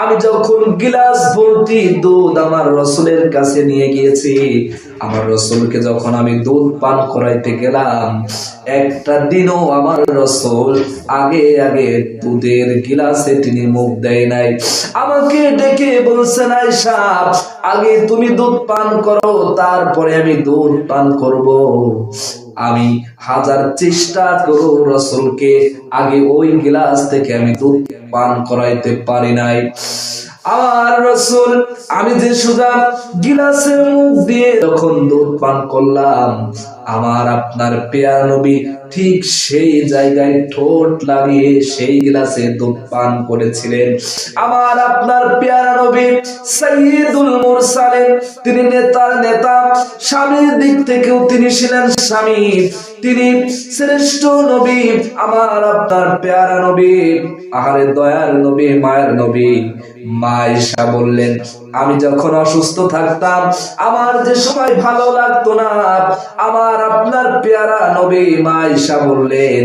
আমি যখন গিলাস ভর্তি দুধ আমার রসুলের কাছে নিয়ে গিয়েছি, আমার রসুলকে যখন আমি দুধ পান করাইতে গেলাম, একটা দিনও আমার রসুল আগে আগে দুধের গিলাসে তিনি মুখ দেয় নাই। আমাকে ডেকে বলছে বলছেন আয়সা আগে তুমি দুধ পান করো, তারপরে আমি দুধ পান করব। আমি হাজার চেষ্টা করো রসুলকে, আগে ওই গিলাস থেকে আমি দুধ পান করাইতে পারি নাই। আমার রসুল, আমি যে সুদা গিলাসের মুখ দিয়ে যখন দুধ পান করলাম, আমার আপনার নবী ঠিক সেই জায়গায় ঠোঁট লাগিয়ে সেই গিলাসে দুধ পান করেছিলেন। আমার আপনার পেয়ারা নবী তিনি নেতার নেতা, স্বামীর দিক থেকেও তিনি ছিলেন স্বামী। তিনি শ্রেষ্ঠ নবী, আমার আপনার পেয়ারা নবী, আহারে দয়ার নবী, মায়ের নবী, মা ঈশা বললেন, আমি যখন অসুস্থ থাকতাম, আমার যে সময় ভালো লাগতো না, আমার আপনার পেয়ারা নবী মা বললেন,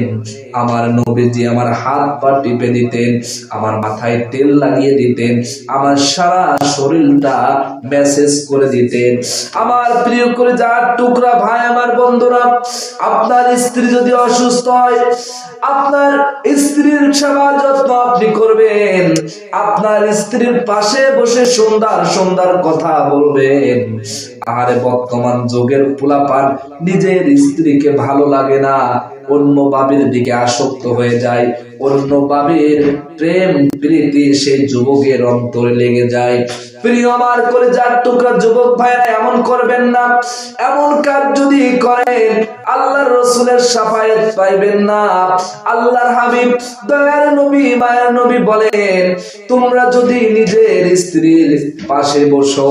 আমার নবীজি আমার হাত পা টিপে দিতেন, আমার মাথায় তেল লাগিয়ে দিতেন, আমার সারা শরীরটা মেসেজ করে দিতেন। আমার প্রিয় করে যার টুকরা ভাই, আমার বন্ধুরা আপনার স্ত্রী যদি অসুস্থ হয়, আপনার স্ত্রীর সেবা যত্ন আপনি করবেন। আপনার স্ত্রীর পাশে বসে সুন্দর সুন্দর কথা বলবেন। আরে বর্তমান যুগের পোলাপান নিজের স্ত্রীকে ভালো লাগে না। অন্য বাবের দিকে আসক্ত হয়ে যায়। অন্য বাবের প্রেম, প্রীতি সেই যুবকের অন্তরে লেগে যায়। প্রিয় আমার করে যার টুকরা যুবক ভাইরা এমন করবেন না। এমন কাজ যদি করেন আল্লাহর রসুলের সাফায়াত পাইবেন না। আল্লাহর হাবিব দয়ার নবী, মায়ের নবী বলেন, তোমরা যদি নিজের স্ত্রীর পাশে বসো,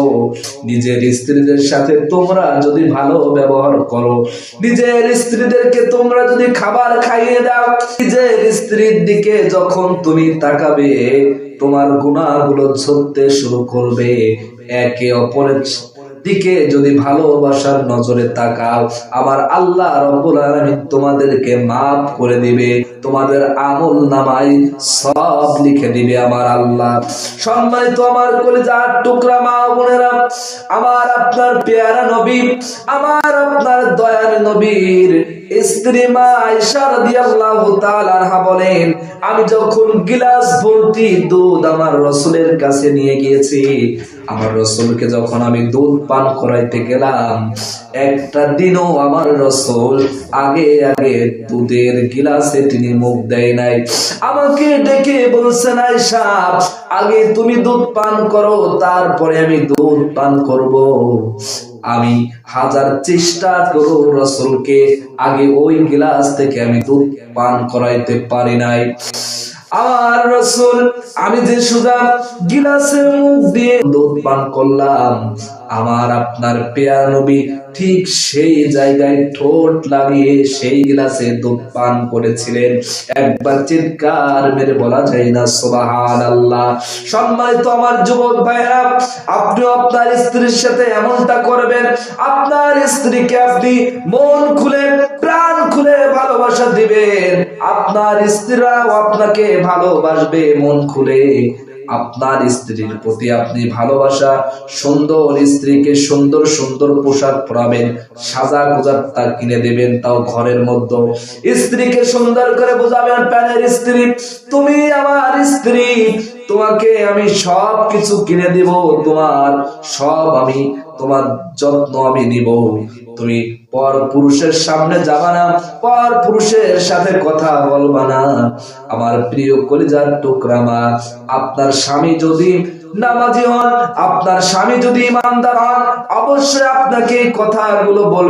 নিজের স্ত্রীদের সাথে তোমরা যদি ভালো ব্যবহার করো, নিজের স্ত্রীদেরকে তোমরা যদি খাবার খাইয়ে দাও, নিজের স্ত্রীর দিকে যখন তুমি তাকাবে, তোমার গুণাগুলো ঝরতে শুরু করবে। একে অপরের দিকে যদি ভালোবাসার নজরে তাকাও আমার আল্লাহ রব্বুল আলমিন তোমাদেরকে মাফ করে দিবে। তোমাদের আমল নামাই সব লিখে দিবে আমার আল্লাহ। সম্মানিত আমার কলিজার টুকরা মা বোনেরা, আমার আপনার পেয়ারা নবী, আমার আপনার দয়ার নবীর স্ত্রী মা আয়েশা রাদিয়াল্লাহু তাআলা বলেন, আমি যখন গিলাস ভর্তি দুধ আমার রসুলের কাছে নিয়ে গিয়েছি, আমার রসুলকে যখন আমি দুধ পান করাইতে গেলাম, একটা দিনও আমার রসুল আগে আগে দুধের গিলাসে তিনি মুখ দেয় নাই। আমাকে ডেকে বলছেন আয়সা আগে তুমি দুধ পান করো, তারপরে আমি দুধ পান করব। আমি হাজার চেষ্টা করো রসুলকে, আগে ওই গিলাস থেকে আমি দুধ পান করাইতে পারি নাই। আমার রসুল, আমি যে সুদা গিলাসের মুখ দিয়ে দুধ পান করলাম আমার আপনার পেয়ার নবী ঠিক সেই জায়গায় ঠোঁট লাগিয়ে সেই গিলাসে দুধ পান করেছিলেন। একবার চিৎকার মেরে বলা যায় না সোবাহান আল্লাহ সম্মানিত আমার যুবক ভাইরা আপনি আপনার স্ত্রীর সাথে এমনটা করবেন। আপনার স্ত্রীকে আপনি মন খুলে, প্রাণ খুলে ভালোবাসা দিবেন। আপনার স্ত্রীরাও আপনাকে ভালোবাসবে মন খুলে। আপনার স্ত্রীর প্রতি আপনি ভালোবাসা, সুন্দর স্ত্রীকে সুন্দর সুন্দর পোশাক পরাবেন সাজা গোজা তা কিনে দেবেন তাও ঘরের মধ্যে। স্ত্রীকে সুন্দর করে বোঝাবেন প্যানের স্ত্রী, তুমি আমার স্ত্রী তোমাকে আমি সব কিছু কিনে দিব, তোমার সব আমি তোমার যত্ন আমি নিব। তুমি পর পুরুষের সামনে যাবা না, পর পুরুষের সাথে কথা বলবা না। আমার প্রিয় কলিজার টুকরা মা, আপনার স্বামী যদি নামাজি হন, আপনার স্বামী যদি ইমানদার হন, অবশ্যই আপনাকে কথাগুলো বলবে।